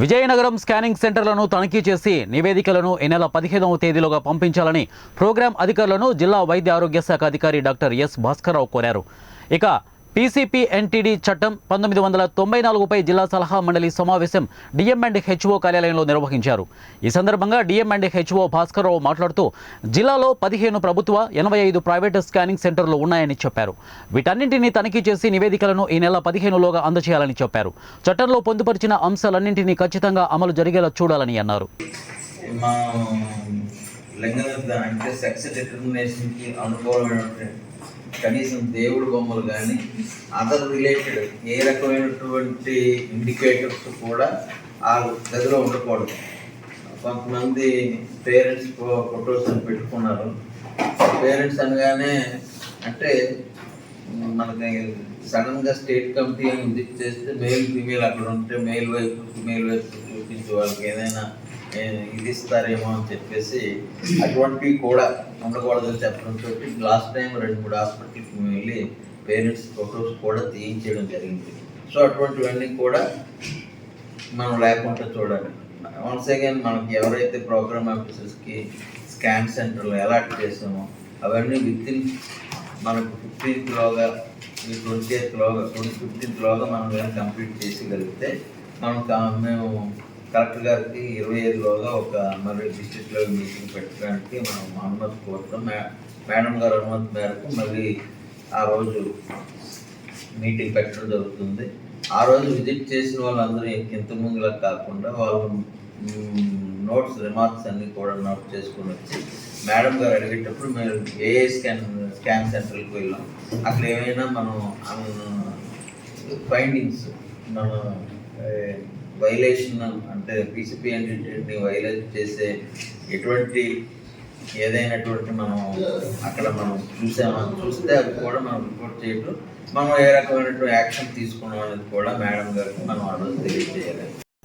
Vizianagaram scanning సెంటర్లను తనిఖీ చేసి నివేదికలను ఈ నెల పదిహేనవ తేదీలోగా పంపించాలని ప్రోగ్రాం అధికారులను జిల్లా వైద్య ఆరోగ్య శాఖ అధికారి డాక్టర్ ఎస్ భాస్కర్రావు కోరారు. ఇక పీసీపీ ఎన్టీడీ చట్టం పంతొమ్మిది వందల తొంభై నాలుగుపై జిల్లా సలహా మండలి సమావేశం డిఎం అండ్ హెచ్ఓ కార్యాలయంలో నిర్వహించారు. ఈ సందర్భంగా డిఎం అండ్ హెచ్ఓ భాస్కర్రావు మాట్లాడుతూ జిల్లాలో పదిహేను ప్రభుత్వ ఎనభై ఐదు ప్రైవేట్ స్కానింగ్ సెంటర్లు ఉన్నాయని చెప్పారు. వీటన్నింటినీ తనిఖీ చేసి నివేదికలను ఈ నెల పదిహేనులోగా అందజేయాలని చెప్పారు. చట్టంలో పొందుపరిచిన అంశాలన్నింటినీ ఖచ్చితంగా అమలు జరిగేలా చూడాలని అన్నారు. లింగ అంటే సెక్స్ డిటర్మినేషన్కి అనుకూలమైనటువంటి కనీసం దేవుడు బొమ్మలు కానీ అదర్ రిలేటెడ్ ఏ రకమైనటువంటి ఇండికేటర్స్ కూడా ఆ గదిలో ఉండకూడదు. కొంతమంది పేరెంట్స్ ఫొటోస్ అని పెట్టుకున్నారు. పేరెంట్స్ అనగానే అంటే మనకి సడన్గా స్టేట్ కమిటీ అని విజిట్ చేస్తే మేల్ ఫీమేల్ అక్కడ ఉంటే మేల్ వైపు ఫీమేల్ వైపు చూపించే వాళ్ళకి ఏదైనా ఇది ఇస్తారేమో అని చెప్పేసి అటువంటివి కూడా ఉండకూడదని చెప్పడంతో లాస్ట్ టైం రెండు మూడు హాస్పిటల్కి వెళ్ళి పేరెంట్స్ ఫొటోస్ కూడా తీయించడం జరిగింది. సో అటువంటివన్నీ కూడా మనం లేకుండా చూడాలి. వన్స్ అగైన్ మనకి ఎవరైతే ప్రోగ్రామ్ ఆఫీసర్స్కి స్కాన్ సెంటర్లు అలాట్ చేసామో అవన్నీ విత్ ఇన్ మనకు ఫిఫ్టీన్త్లోగా ఈ ట్వంటీ ఎయిత్లోగా ట్వంటీ ఫిఫ్టీన్త్లోగా మనం కానీ కంప్లీట్ చేసగలిగితే మనం మేము కలెక్టర్ గారికి ఇరవై ఐదులోగా ఒక మరి డిస్టిక్ లెవెల్ మీటింగ్ పెట్టడానికి మనం అనుమతి కోరుతాం మే మేడం గారు అనుమతి మేరకు మళ్ళీ ఆ రోజు మీటింగ్ పెట్టడం జరుగుతుంది. ఆ రోజు విజిట్ చేసిన వాళ్ళందరూ ఇంతకుముందులా కాకుండా వాళ్ళు నోట్స్ రిమార్క్స్ అన్ని కూడా నోట్ చేసుకుని వచ్చి మేడం గారు అడిగేటప్పుడు మేము ఏ స్కాన్ స్కాన్ సెంటర్కి వెళ్ళాం. అక్కడ ఏమైనా మనం ఫైండింగ్స్ మన వైలేషన్ అంటే పీసీపీ అంటే వైలేట్ చేసే ఎటువంటి ఏదైనటువంటి మనం అక్కడ మనం చూసామా? చూస్తే అవి కూడా మనం రిపోర్ట్ చేయటం మనం ఏ రకమైనటువంటి యాక్షన్ తీసుకున్నాం అనేది కూడా మేడం గారికి మనం ఆ రోజు తెలియజేయాలి.